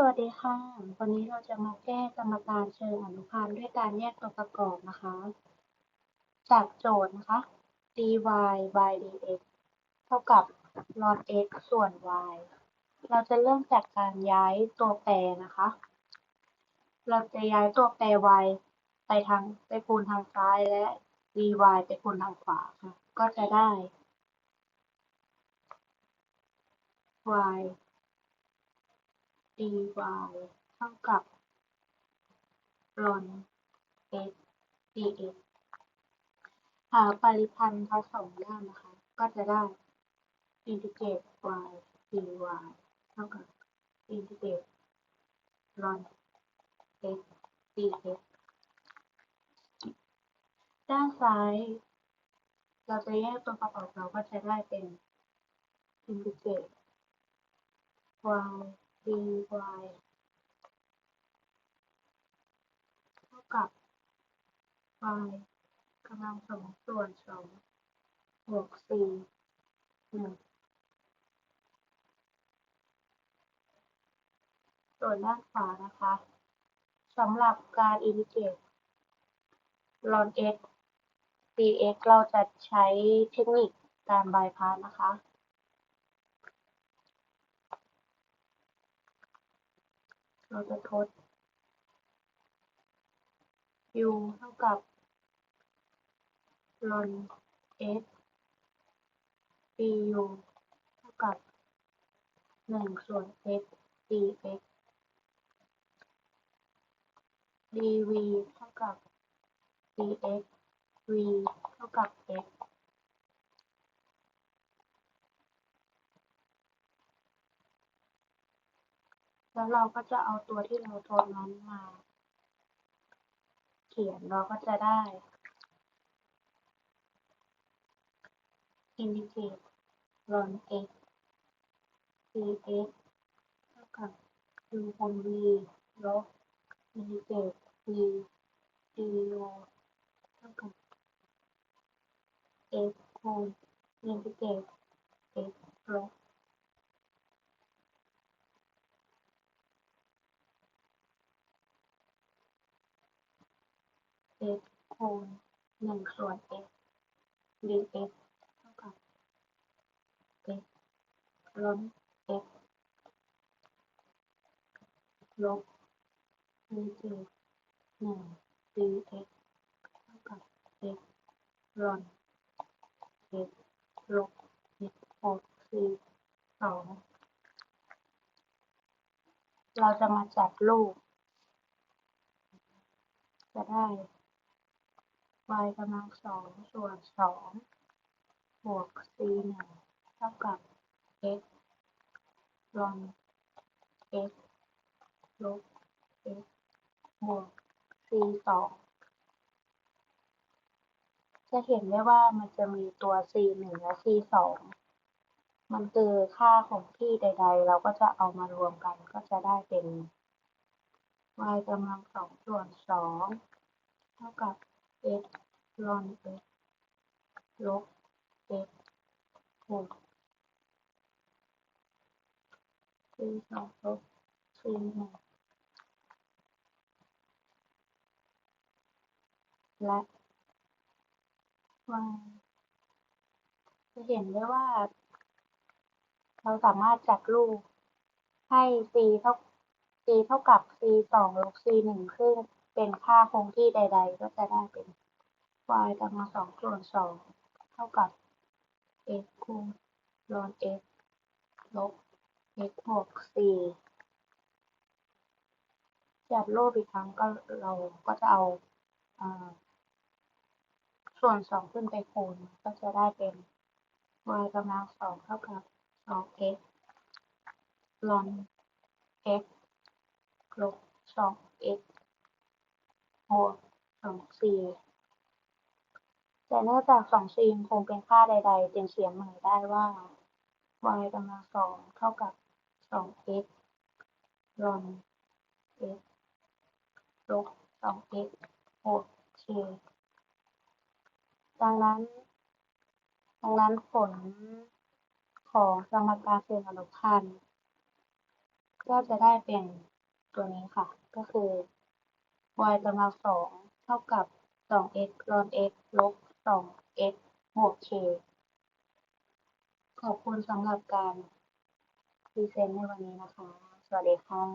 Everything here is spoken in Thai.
สวัสดีค่ะ วันนี้เราจะมาแก้สมการเชิงอนุพันธ์ด้วยการแยกตัวประกอบนะคะ จากโจทย์นะคะ dy by dx เท่ากับ ln x ส่วน y เราจะเริ่มจากการย้ายตัวแปรนะคะ เราจะย้ายตัวแปร y ไปทางไปคูณทางซ้ายและ dy ไปคูณทางขวาค่ะ ก็จะได้ y dy เท่ากับ ln x dx หาปริพันธ์ทั้งสองด้านนะคะ ก็จะได้อินทิเกรต y dy เท่ากับอินทิเกรต ln x dx ด้านซ้าย เราจะแยกตัวประกอบเราก็จะได้เป็นอินทิเกรต y dy เท่ากับ y กำลังสองส่วนสองบวกสี่หนึ่งส่วนด้านขวานะคะสำหรับการอินทิเกรต ln x dx เราจะใช้เทคนิคการบายพาสนะคะ เราจะทด u เท่ากับ ln x du เท่ากับหนึ่งส่วน x dx dv เท่ากับ dx v เท่ากับ x แล้วเราก็จะเอาตัวที่เราทดนั้นมา เขียนเราก็จะได้อินทิเกรต ln x dx เท่ากับ u คูณ v ลบอินทิเกรต v du เท่ากับ x คูณอินทิเกรต x ลบ x คูณหนึ่งส่วน x dx เท่ากับ x ลบ x ลบอินทิเกรตหนึ่ง dx เท่ากับ x ลน x ลบ x หกสี่สองเราจะมาจัดรูปจะได้ y กำลังสองส่วนสองบวก c หนึ่งเท่ากับ x ลน x ลบ x บวก c สองจะเห็นได้ว่ามันจะมีตัว c หนึ่งและ c สองมันคือค่าของที่ใด ๆ เราก็จะเอามารวมกันก็จะได้เป็น y กำลังสองส่วนสองเท่ากับ x ลน x ลบ x บวก c สองลบ c หนึ่งและ y จะเห็นได้ว่า เราสามารถจัดรูปให้ c เท่า c เท่ากับ c สองลบ c หนึ่งซึ่ง เป็นค่าคงที่ใด ๆ ก็จะได้เป็น y กำลังสองส่วนสองเท่ากับ x คูณลน x ลบ x บวก c จัดรูปอีกครั้งก็เราก็จะเอาส่วนสองขึ้นไปคูณก็จะได้เป็น y กำลังสองเท่ากับสอง x ลน x ลบสอง x บวกสอง c แต่เนื่องจากสอง c ยังคงเป็นค่าใด ๆ จึงเขียนใหม่ได้ว่า y กำลังสองเท่ากับสอง x ลน x ลบสอง x บวก c ดังนั้น ดังนั้นผลของสมการเชิงอนุพันธ์ก็จะได้เป็นตัวนี้ค่ะ ก็คือ y กำลังสองเท่ากับ 2x ลน x ลบ 2x บวก k ขอบคุณสำหรับการพรีเซนต์ในวันนี้นะคะ สวัสดีค่ะ